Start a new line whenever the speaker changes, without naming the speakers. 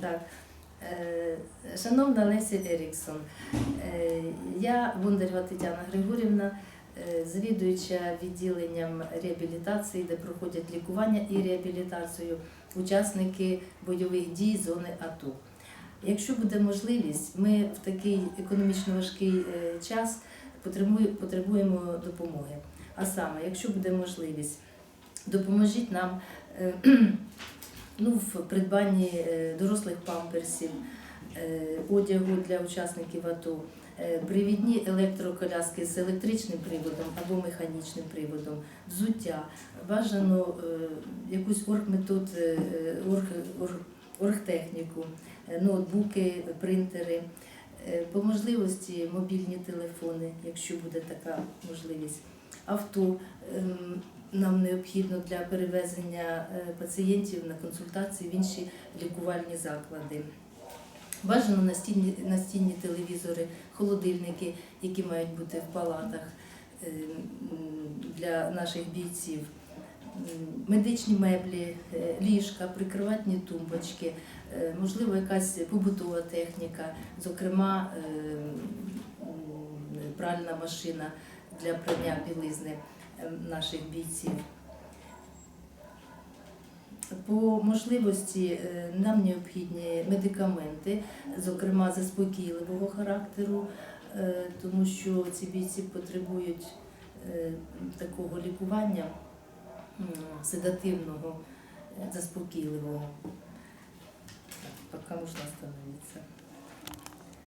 Так. Е, Шановна Леся Еріксон, е, я Бондарєва Тетяна Григорівна, е, завідуюча відділенням реабілітації, де проходять лікування і реабілітацію учасники бойових дій зони АТО. Якщо буде можливість, ми в такий економічно важкий час потребуємо допомоги. А саме, якщо буде можливість, допоможіть нам ну, в придбанні е, дорослих памперсів, е, одягу для учасників АТО, е, привідні електроколяски з електричним приводом або механічним приводом, взуття, бажано якусь оргметод, орг, орг, оргтехніку, ноутбуки, принтери. По можливості мобільні телефони, якщо буде така можливість, авто. Нам необхідно для перевезення е, пацієнтів на консультації в інші лікувальні заклади. Бажано настінні, настінні телевізори, холодильники, які мають бути в палатах е, для наших бійців, медичні меблі, е, ліжка, прикриватні тумбочки, можливо, якась побутова техніка, зокрема пральна машина для прання білизни наших бійців. По можливості е, нам необхідні медикаменти, зокрема заспокійливого характеру, е, тому що ці бійці потребують е, такого лікування седативного, заспокійливого. Поки можна остановитися.